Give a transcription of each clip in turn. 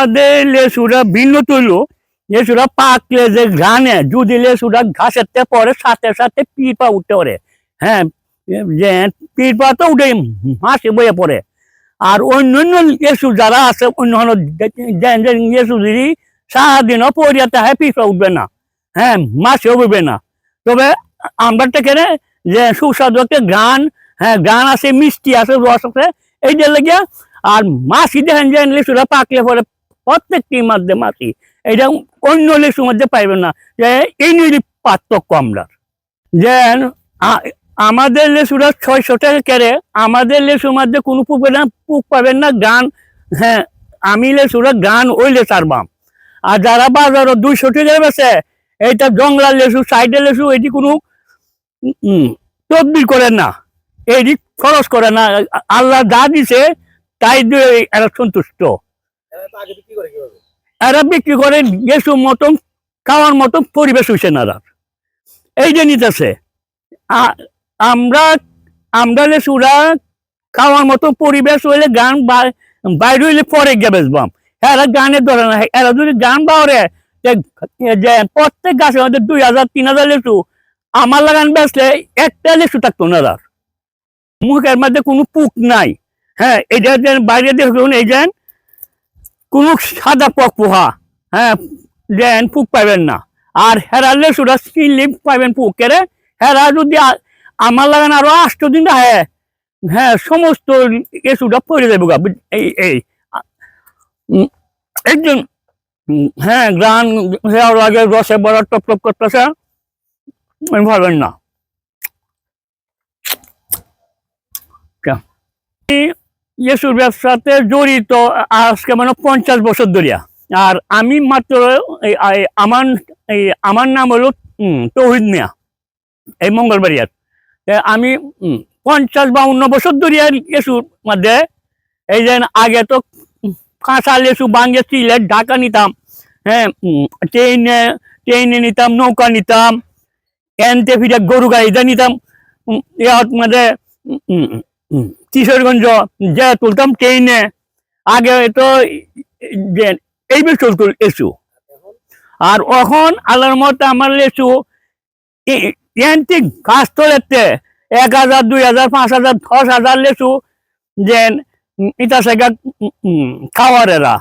আমাদের লেসুরা ভিন্ন তুলো লেসুরা পাকলে যে ঘানে যদি লেসুরা পরে সাথে সাথে পিপা উঠতে পারে হ্যাঁ যে পিপা তো উঠে মাসে বয়ে পড়ে। আর অন্য অন্য যারা আছে অন্য অন্য যদি সারাদিনও পিপা উঠবে না হ্যাঁ মাসেও উঠবে না। তবে আমরা থেকে যে সুস্বাদু একটা গান হ্যাঁ গান আছে, মিষ্টি আছে, রস আছে এইটা লেগে আর মাছি দেখেন যে লিচুটা পাকলে পরে প্রত্যেকটি মধ্যে মাছি এটা অন্য লিচুর মধ্যে পাইবেন না। যে এই নিয়ে পার্থক্য আমরা। যে আমাদের লেচুরা ছয়শো টাকা কেড়ে, আমাদের লেচুর মধ্যে কোনো পুক না পুক পাবেন না, গান হ্যাঁ আমি লেচুরা গান ওই লেচার বাম আর যারা বাজারও দুইশো টাকা বেছে এইটা জংলার লেসু সাইডের লেসু এটি কোনো তদবির করেন না। এটি খরচ করে না। আল্লাহ যা দিছে, তাই দিয়ে এরা সন্তুষ্ট। এরা বিক্রি করে গেছু মতন, খাওয়ার মতন পরিবেশ হয়েছে না এই যে নিতেছে আমরা আমরা লেসুরা খাওয়ার মতো পরিবেশ হইলে গান বাইরে হইলে পরে বেসবাম এরা গানের ধরে না, এরা যদি গান যে প্রত্যেক গাছের মধ্যে দুই হাজার, তিন হাজার লেসু আমার লাগান বেসলে একটা লেসু থাকতো না এরার। মুখের মধ্যে কোনো পুক নাই। হ্যাঁ এটা যে বাইরে দেখুন, এই যে কোনো সাদা পক পোহা। হ্যাঁ দেন পুক পাইবেন না। আর হেরালে সুরা চিনলে পাইবেন পুক কেরে? হেরা যদি আমার লাগান আরও আষ্ট দিন হ্যাঁ হ্যাঁ সমস্ত এসুটা পড়ে যাব গা। এই এই। একজন হ্যাঁ গান হেয়ার লাগে রসে বড় টপ টপ করতেছে। পারবেন না। ইয়েসুর ব্যবসাতে জড়িত, আজকে মানে পঞ্চাশ বছর ধরিয়া। আর আমি মাত্র আমার, এই আমার নাম হলো তৌহিদ মিয়া। এই মঙ্গলবাড়িয়ার আমি পঞ্চাশ বাউন্ন বছর ধরিয়া ইয়েসুর মধ্যে, এই যে আগে তো কাঁচা লেসু বাঙ্গে চিলে ঢাকা নিতাম হ্যাঁ ট্রেনে ট্রেনে নিতাম, নৌকা নিতাম, এনতে ফিরে গরু গাড়িতে নিতাম ইয়ার মধ্যে কিশোরগঞ্জ যে তুলতাম ট্রেনে। আগে তো যে এই বছর তুল এসু। আর এখন আল্লাহর মতে আমার লেচু এনটি গাছ তোলেতে এক হাজার দুই হাজার পাঁচ হাজার দশ হাজার লেসু যে ইটা সেগা খাওয়ার এরা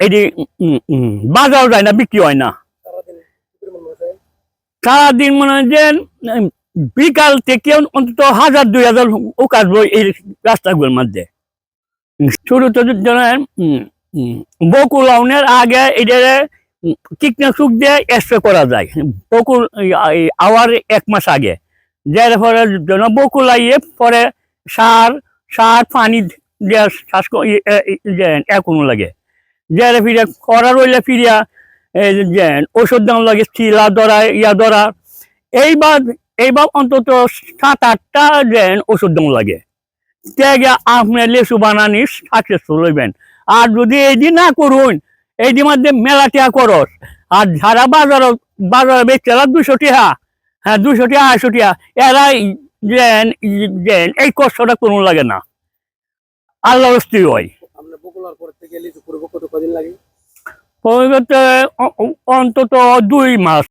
এটি উম, উম, বাজার যায় না বিক্রি হয় না। সারাদিন মনে হয় যে বিকাল থেকে অন্তত হাজার, দুই হাজার ও কাটবো এই রাস্তাগুলোর মধ্যে। শুরু তো বকুল লাউনের আগে এদের কীটনাশক দিয়ে স্প্রে করা যায়। বকুল আওয়ার এক মাস আগে। যার ফলে জন্য বকুল আইয়ে পরে সার সার, পানি দেওয়া শ্বাস এখনও লাগে। যার ফিরে করা রইলে ফিরিয়া ওষুধ দাম লাগে চিলা ধরা, ইয়া ধরা। এইবার এইবার অন্তত সাত আটটা যেন ওষুধ দাম লাগে। আপনি লেসু বানানি সাকসেসফুল হইবেন। আর যদি এই দিন না করুন এই দিন মধ্যে মেলা টিয়া করস আর যারা বাজার বাজারে বেচছে দুশো টিহা হ্যাঁ দুশো টিহা আড়াইশো টিহা এরা যেন যেন এই কষ্টটা কোনো লাগে না। আল্লাহ স্ত্রী হয় অন্তত দুই মাস